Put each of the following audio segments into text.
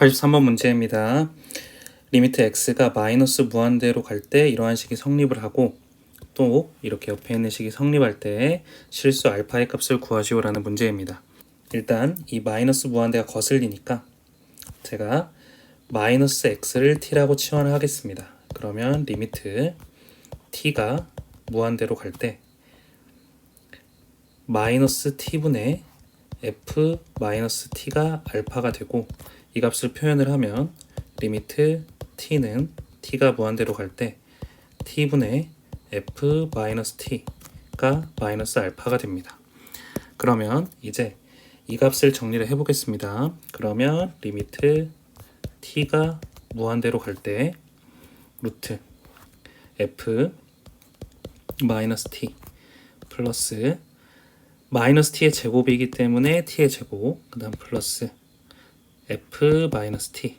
83번 문제입니다. 리미트 x가 마이너스 무한대로 갈 때 이러한 식이 성립을 하고 또 이렇게 옆에 있는 식이 성립할 때 실수 알파의 값을 구하시오라는 문제입니다. 일단 이 마이너스 무한대가 거슬리니까 제가 마이너스 x를 t라고 치환을 하겠습니다. 그러면 리미트 t가 무한대로 갈 때 마이너스 t분의 f 마이너스 t가 알파가 되고 이 값을 표현을 하면 리미트 t는 t가 무한대로 갈 때 t분의 f 마이너스 알파가 됩니다. 그러면 이제 이 값을 정리를 해 보겠습니다. 그러면 리미트 t가 무한대로 갈 때 루트 f 마이너스 t 플러스 마이너스 t의 제곱이기 때문에 t의 제곱 그 다음 플러스 f 마이너스 t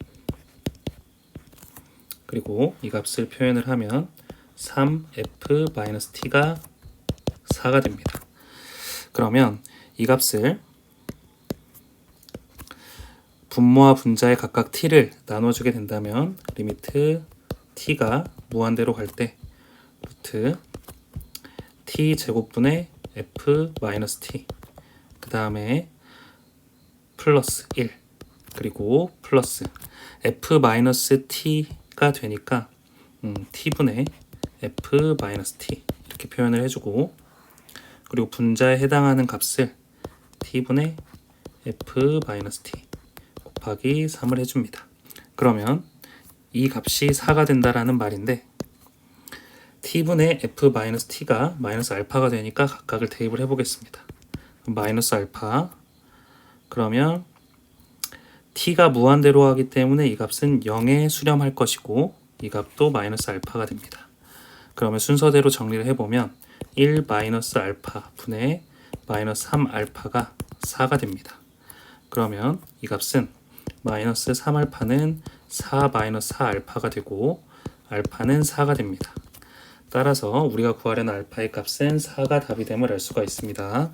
그리고 이 값을 표현을 하면 3f 마이너스 t가 4가 됩니다. 그러면 이 값을 분모와 분자에 각각 t를 나눠주게 된다면 리미트 t가 무한대로 갈 때 루트 t 제곱분의 f 마이너스 t 그 다음에 플러스 1 그리고 플러스 f 마이너스 t가 되니까 음, t분의 f 마이너스 t 이렇게 표현을 해주고 그리고 분자에 해당하는 값을 t분의 f 마이너스 t 곱하기 3을 해줍니다. 그러면 이 값이 4가 된다라는 말인데 t분의 f 마이너스 t가 마이너스 알파가 되니까 각각을 대입을 해보겠습니다. 마이너스 알파 그러면 t가 무한대로 하기 때문에 이 값은 0에 수렴할 것이고 이 값도 마이너스 알파가 됩니다. 그러면 순서대로 정리를 해보면 1 마이너스 알파 분의 마이너스 3 알파가 4가 됩니다. 그러면 이 값은 마이너스 3 알파는 4 마이너스 4 알파가 되고 알파는 4가 됩니다. 따라서 우리가 구하려는 알파의 값은 4가 답이 됨을 알 수가 있습니다.